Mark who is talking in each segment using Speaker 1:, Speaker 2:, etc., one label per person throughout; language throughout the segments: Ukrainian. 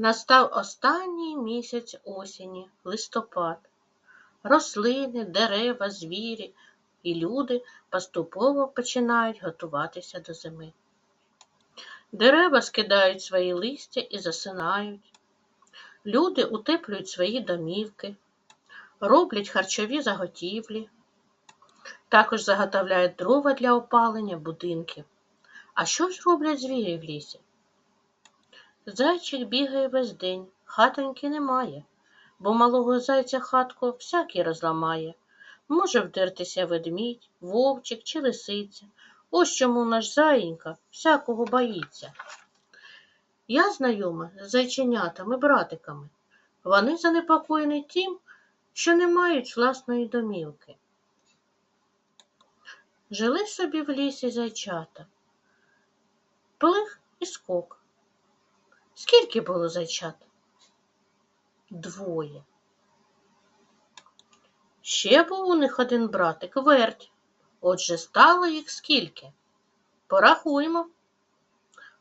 Speaker 1: Настав останній місяць осені, листопад. Рослини, дерева, звірі і люди поступово починають готуватися до зими. Дерева скидають свої листя і засинають. Люди утеплюють свої домівки, роблять харчові заготівлі, також заготовляють дрова для опалення будинків. А що ж роблять звірі в лісі? Зайчик бігає весь день, хатоньки немає, бо малого зайця хатку всякий розламає. Може вдертися ведмідь, вовчик чи лисиця. Ось чому наш заїнька всякого боїться. Я знайома з зайченятами, братиками. Вони занепокоєні тим, що не мають власної домівки. Жили собі в лісі зайчата. Плих і скок. Скільки було зайчат? Двоє. Ще був у них один братик верть. Отже, стало їх скільки? Порахуємо.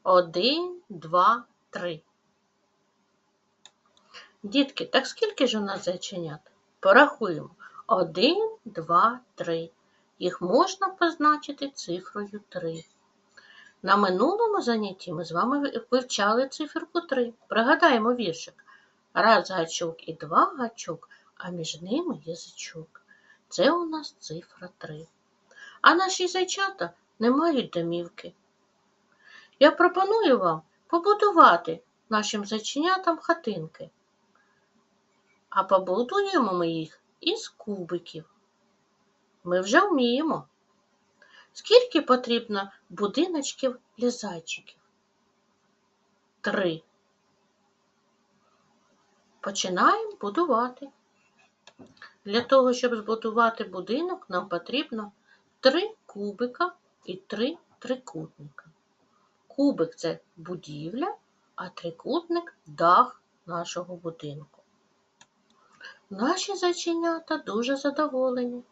Speaker 1: Один, два, три. Дітки, так скільки ж у нас зайченят? Порахуємо. Один, два, три. Їх можна позначити цифрою три. На минулому занятті ми з вами вивчали циферку 3. Пригадаємо віршик. Раз гачок і два гачок, а між ними язичок. Це у нас цифра 3. А наші зайчата не мають домівки. Я пропоную вам побудувати нашим зайченятам хатинки. А побудуємо ми їх із кубиків. Ми вже вміємо. Скільки потрібно будиночків для зайчиків? Три. Починаємо будувати. Для того, щоб збудувати будинок, нам потрібно три кубика і три трикутника. Кубик це будівля, а трикутник дах нашого будинку. Наші зайченята дуже задоволені,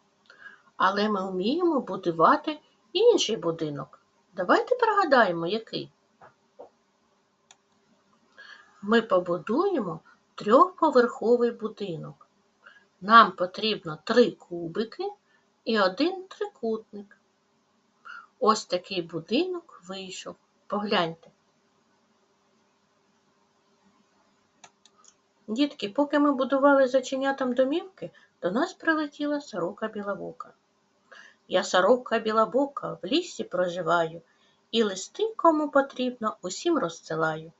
Speaker 1: але ми вміємо будувати інший будинок. Давайте пригадаємо, який. Ми побудуємо трьохповерховий будинок. Нам потрібно три кубики і один трикутник. Ось такий будинок вийшов. Погляньте. Дітки, поки ми будували заченятам домівки, до нас прилетіла сорока біловока. Я сорока білобока в лісі проживаю, і листи, кому потрібно, усім розсилаю.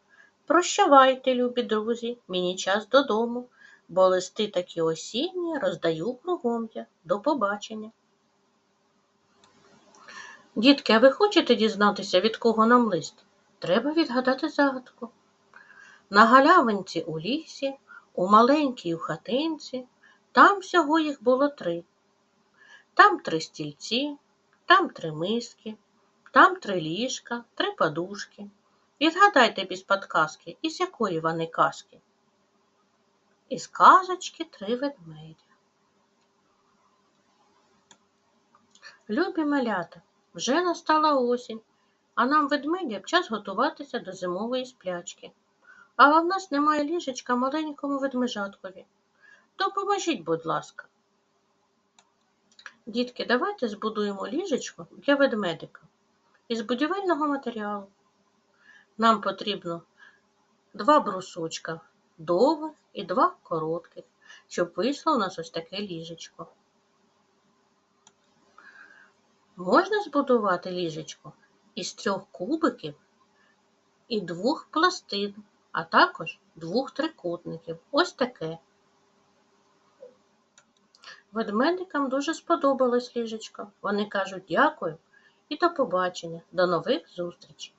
Speaker 1: Прощавайте, любі друзі, мені час додому, бо листи такі осінні роздаю кругом я. До побачення. Дітки, а ви хочете дізнатися, від кого нам лист? Треба відгадати загадку. На галявинці у лісі, у маленькій у хатинці, там всього їх було три. Там три стільці, там три миски, там три ліжка, три подушки. Відгадайте без подказки, із якої вони казки. Із казочки три ведмедя. Любі малята, вже настала осінь, а нам ведмедям час готуватися до зимової сплячки. Але в нас немає ліжечка маленькому ведмежаткові. Допоможіть, будь ласка. Дітки, давайте збудуємо ліжечко для ведмедика із будівельного матеріалу. Нам потрібно два брусочка довгих і два коротких, щоб вийшло у нас ось таке ліжечко. Можна збудувати ліжечко із трьох кубиків і двох пластин, а також двох трикутників. Ось таке. Ведмедикам дуже сподобалось ліжечко. Вони кажуть дякую і до побачення, до нових зустрічей.